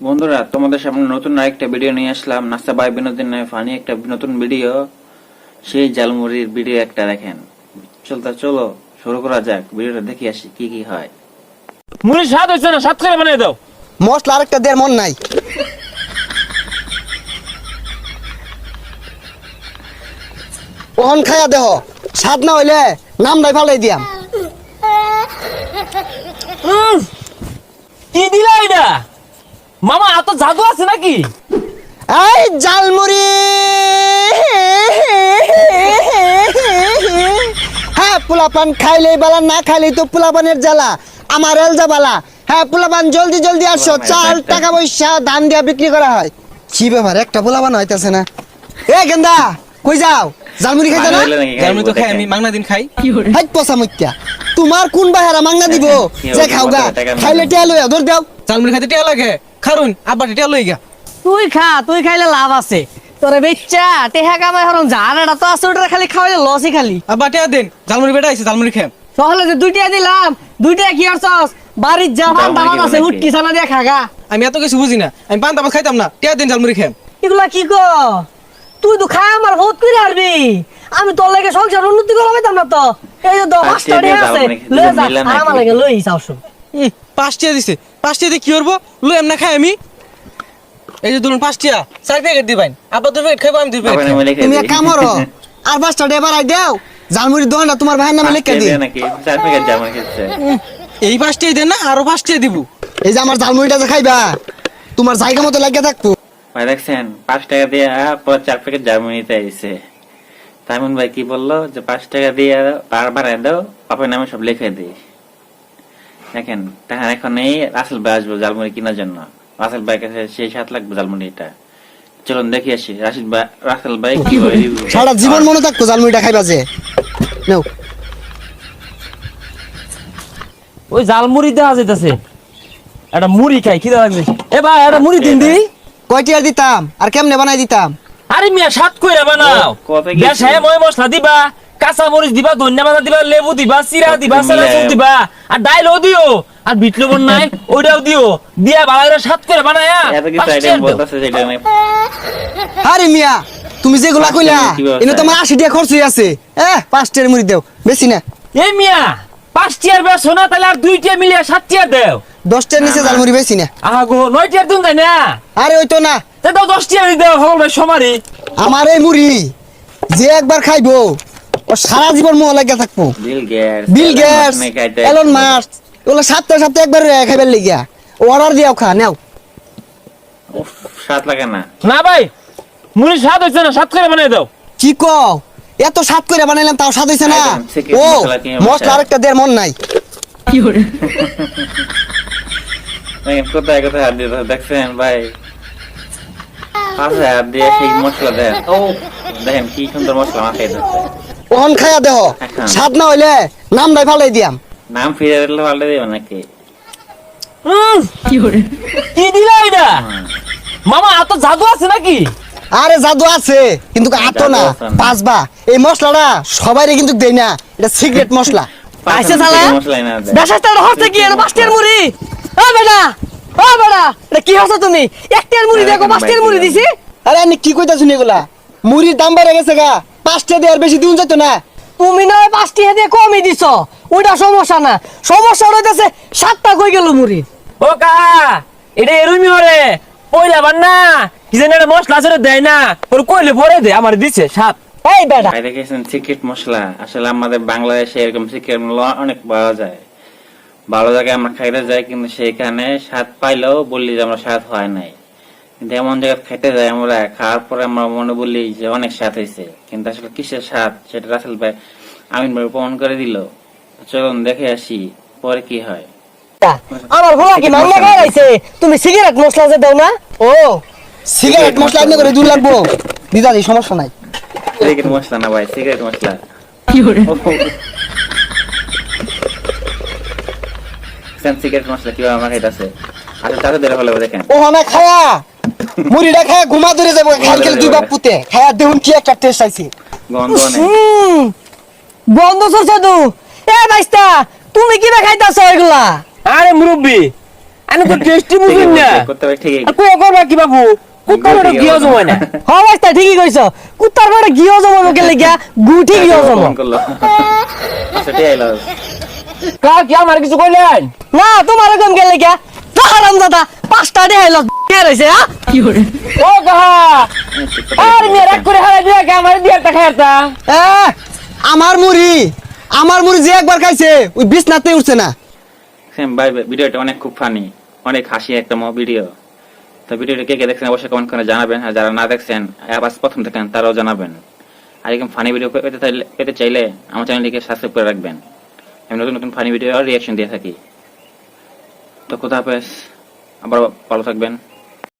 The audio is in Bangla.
বন্ধুরা তোমাদের সামনে নতুন আরেকটা ভিডিও নিয়ে আসলাম। নাস্তা বাই বিনোদন নয় ফানি একটা নতুন ভিডিও সেই জালমুড়ির ভিডিও একটা দেখেন। চলতে চলো শুরু করা যাক। ভিডিওটা দেখে আসি কি কি হয়। মুড়ি স্বাদ হয়েছে না? স্বাদ করে বানিয়ে দাও। মশলা আরেকটা দেড় মন নাই। ওহন খায়া দেহ। স্বাদ না হইলে নাম নাই ফালাই দিয়াম। কি দিলা এটা? মামা এত জাদু আছে নাকি? এই জালমুড়ি! হ্যাঁ পোলাপান খাইলে বালা না খাইলে তো পোলাপানের জ্বালা। আমার এল বালা। হ্যাঁ পোলাপান জলদি জলদি আসো। চাল টাকা পয়সা ধান দিয়া বিক্রি করা হয়। কি ব্যাপার একটা পোলাপান হইতাছে না? এ গেন্দা কই যাও? জালমুড়ি খাইতে না? জার্মানি তো খাই আমি। মাংনা দিন খাই। হাই পচা মত্যা তোমার কোন বাহারা মাংনা দিব? যে খাওগা খাইলে? টিয়া লইয়া ধর দাও। জালমুড়ি খাইতে টিয়া লাগে? খারুন আব্বা টিয়া লই গা তুই খা তুই খাইলে লাভ আছে। তোরে বেচ্চা টেহা কামাই হরম তো আছে ওটা খালি খাওয়াইলে লসই খালি। আব্বা টিয়া দেন বেটা আইছে খাম সহলে যে দুইটা দিলাম দুইটা কি আর সস বাড়ির আছে সানা দিয়ে খাগা আমি এত কিছু বুঝি না আমি পান তাপাত খাইতাম না টিয়া দেন জালমুড়ি খাম এগুলা কি কো? তুই তো খাই আমার বহুত করে আরবি আমি তোর লাগে সংসার উন্নতি করা পাইতাম না তো। এই যে দশ টাকা আছে লয়ে যা? আমার লাগে লই যাও শুন উম, পাঁচ টিয়া দিছে। পাঁচ টিয়া দিয়ে কি করব? লই এমনা খাই আমি। এই যে ধরুন পাঁচ টিয়া চার প্যাকেট দিবেন। আব্বা দুই প্যাকেট খাইবো আমি দুই প্যাকেট তুমি। এক কাম করো আর পাঁচটা ডে বাড়াই দাও। জালমুড়ির দোকানটা তোমার ভাইয়ের নামে লিখে দিই। চার প্যাকেট জামা খেচ্ছে এই পাঁচ টিয়া দেন না আরও পাঁচ টিয়া দিব। এই যে আমার জালমুড়িটা যে খাইবা তোমার জায়গা মতো লাগিয়ে থাকব। ভাই দেখছেন পাঁচ টাকা দিয়ে পর চার প্যাকেট জামা নিতে আইছে। তামিন ভাই কি বলল? যে পাঁচ টাকা দিয়ে বার বাড়ায় দাও বাপের নামে সব লিখে দিই। দেখেন তাহলে এখন এই রাসেল ভাই আসব জালমুড়ি কেনার জন্য। রাসেল ভাই কাছে সেই সাত লাগবে জালমুড়িটা চলুন দেখি আসি রাশিদ ভাই রাসেল ভাই কি সারা জীবন মনে থাকতো জালমুড়িটা খাইবা যে। নাও। ওই জাল মুড়ি দেওয়া যেতেছে। একটা মুড়ি খাই খিদা লাগছে এ ভাই একটা মুড়ি দিন দি। কয়টি আর দিতাম? আর কেমনে বানাই দিতাম? আরে মিয়া সাত কইরা বানাও। কত কিছু। বেশায় মই মশলা দিবা। কাঁচা মরিচ দিবা ধনিয়া পাতা দিবা লেবু দিবা চিরা দিবা মিলাই। দিবা। আর ডাইলও দিও। আর বিট লবণ নাই ওইটাও দিও। দিয়া ভালো করে সাত করে বানায়া পাঁচ আরে মিয়া তুমি যেগুলা কইলা? এনে তোমার আশি টাকা খরচ হয়ে আছে। এ পাঁচটার মুড়ি দেও বেশি না। এই মিয়া পাঁচ টিয়ার বেশ না তাহলে আর দুই টিয়া মিলিয়ে সাত টিয়ার দেও। দশটার নিচে জালমুড়ি বেশি না। আহা গো নয় টিয়ার দিন তাই না আরে ওই তো না। তা দাও দশ টিয়ার দেও হল ভাই সমারি আমার এই মুড়ি যে একবার খাইবো সারা জীবন মোহ লাগিয়া থাকব। বিল গ্যাস এলন মাস্ক ওগুলো সাতটা সাতটা একবার খাইবার লিগিয়া। অর্ডার দিয়াও খা নাও। সাত লাগে না। না ভাই মুড়ি স্বাদ হয়েছে না সাত করে বানিয়ে দাও। কি কও? এত স্বাদ করে বানাইলাম তাও স্বাদ হইছে না? ও মশলা কি? আরেকটা দেড় মন নাই। দেখেন কোথায় কোথায় হাত দিয়ে দেখছেন ভাই? পাশে হাত দিয়ে সেই মশলা দেন। ও দেখেন কি সুন্দর মশলা মাথায় দিচ্ছে ওহন খায়া দেহ। এখন। স্বাদ না হইলে নাম নাই ফালাই দিয়াম। নাম ফিরে দিলে পাল্টে দেবে নাকি? কি দিলা এটা? মামা এত জাদু আছে নাকি? আরে জাদু আছে কিন্তু আতো না। না। পাঁচবা এই মশলাটা সবাই কিন্তু দেই না। এটা সিক্রেট মশলা। আইসে চালা মশলাই না দেয়। বেশাস্তা হচ্ছে কি? এটা পাঁচটার মুড়ি? ও বেটা ও বেটা এটা কি হচ্ছে তুমি? একটার মুড়ি দেখো পাঁচটার মুড়ি দিছি। আরে আমি কি কইতা শুনি এগুলা? মুড়ির দাম বেড়ে গেছে গা। পাঁচটা দিয়ে আর বেশি দিন যেত না। তুমি নয় পাঁচটি দিয়ে কমই দিছ। ওইটা সমস্যা না। সমস্যা রইতেছে সাতটা কই গেল মুড়ি। ও কা এটা এরুমি হরে পয়লা বান না কি জানি একটা মশলা আছে দেয় না। ওর কইলে পরে দে আমার দিছে সাত এই বেটা। ভাই দেখেছেন সিক্রেট মশলা? আসলে আমাদের বাংলাদেশে এরকম সিক্রেট মশলা অনেক পাওয়া যায়। ভালো জায়গায় আমরা খাইতে যাই কিন্তু সেখানে স্বাদ পাইলেও বললি যে আমরা স্বাদ হয় নাই। কিন্তু এমন জায়গায় খাইতে যাই আমরা খাওয়ার পরে আমরা মনে বলি যে অনেক স্বাদ হয়েছে। কিন্তু আসলে কিসের স্বাদ? সেটা রাসেল ভাই আমিন ভাই প্রমাণ করে দিল। চলুন দেখে আসি পরে কি হয়। আমার ভোলা কি মাংনা খাই রাইছে তুমি সিগারেট মশলা যে দাও না? ও সিগারেট মশলা এমনি করে দূর লাগবো। দিদা সমস্যা নাই। সিগারেট মশলা না ভাই সিগারেট মশলা। সিগারেট মশলা কীভাবে আমার খাইতেছে আচ্ছা তাতে দেখেন। ও না খায়া। মুড়িটা খায়া ঘুমা ধরে যাব খালকেল দুই বাপ পুতে খায়া দেখুন কি একটা টেস্ট আইছে। গন্ধ বন্ধ সরছে তু। এ বাইস্তা তুমি কি খাইতাছ এগুলা? আরে মুরব্বি আমি তো টেস্টি বুঝুন না। কো করবা কি বাবু কুত্তার বেটা গিয়ে জমায় না। হ ভাইস্তা ঠিকই কইছ। কুত্তার বেটা গিয়েও জমাবো গেলে গিয়া গুঠি গিয়েও জমো। সেটাই আইলো। কা কি আমার কিছু কইলেন? না তোমার এরকম গেলে গিয়া তো হারাম দাদা পাঁচটা দেখাইল। হ্যাঁ ও আর করে দিয়ে আমার দিয়ে একটা খাইতা এ আমার মুড়ি আমার মুড়ি যে একবার খাইছে ওই বিছনাতে উঠছে না। ভাই ভিডিওটা অনেক খুব ফানি অনেক হাসি একটা ভিডিও তো ভিডিওটা কে কে দেখছেন অবশ্যই কমেন্ট করে জানাবেন আর যারা না দেখছেন আবার প্রথম দেখেন তারাও জানাবেন। আর এরকম ফানি ভিডিও পেতে চাইলে পেতে চাইলে আমার চ্যানেলটিকে সাবস্ক্রাইব করে রাখবেন। আমি নতুন নতুন ফানি ভিডিও আর রিয়াকশন দিয়ে থাকি। তো কোথা হাফেজ আবার ভালো থাকবেন।